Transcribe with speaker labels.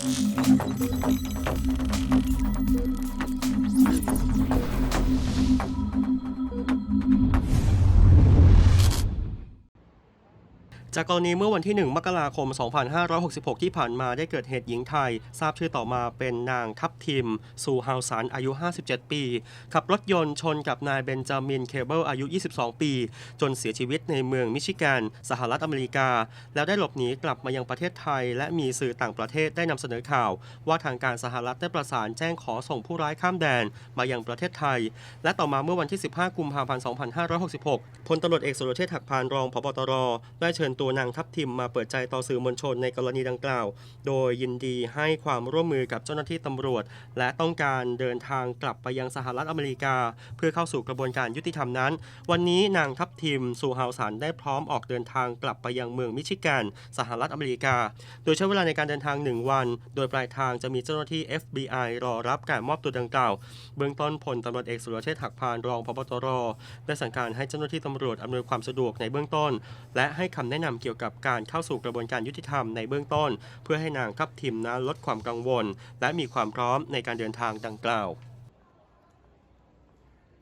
Speaker 1: Thank you. จากกรณีเมื่อวันที่ 1 มกราคม 2566 ที่ผ่านมาได้เกิดเหตุหญิงไทย ทราบชื่อต่อมาเป็นนางทับทิม สูฮาวสันอายุ 57 ปี ขับรถยนต์ชนกับนายเบนจามินเคเบิลอายุ 22 ปี จนเสียชีวิตในเมืองมิชิแกน สหรัฐอเมริกา แล้วได้หลบหนีกลับมายังประเทศไทย และมีสื่อต่างประเทศได้นำเสนอข่าว ว่าทางการสหรัฐได้ประสานแจ้งขอส่งผู้ร้ายข้ามแดนมายังประเทศไทย และต่อมาเมื่อวันที่ 15 กุมภาพันธ์ 2566 พลตำรวจเอกสุรเชษฐ์หักพานรองพบตรได้เชิญตัวนางทัพทิมมาเปิดใจต่อสื่อมวลชนในกรณีดังกล่าว โดยยินดีให้ความร่วมมือกับเจ้าหน้าที่ตำรวจ และต้องการเดินทางกลับไปยังสหรัฐอเมริกา เพื่อเข้าสู่กระบวนการยุติธรรมนั้น วันนี้นางทัพทิมสู่ฮาวสันได้พร้อมออกเดินทางกลับไปยังเมืองมิชิแกนสหรัฐอเมริกา โดยใช้เวลาในการเดินทาง 1 วัน โดยปลายทางจะมีเจ้าหน้าที่ FBI รอรับการมอบตัวดังกล่าว เบื้องต้นพลตำรวจเอกสุรเชษฐ์หักพานรองพบตรได้สั่งการให้เจ้าหน้าที่ตำรวจอำนวยความสะดวกในเบื้องต้น และให้คำแนะนำเกี่ยวกับการเข้าสู่กระบวนการยุติธรรมในเบื้องต้น เพื่อให้นางทัพทิมนั้นลดความกังวล และมีความพร้อมในการเดินทางดังกล่าว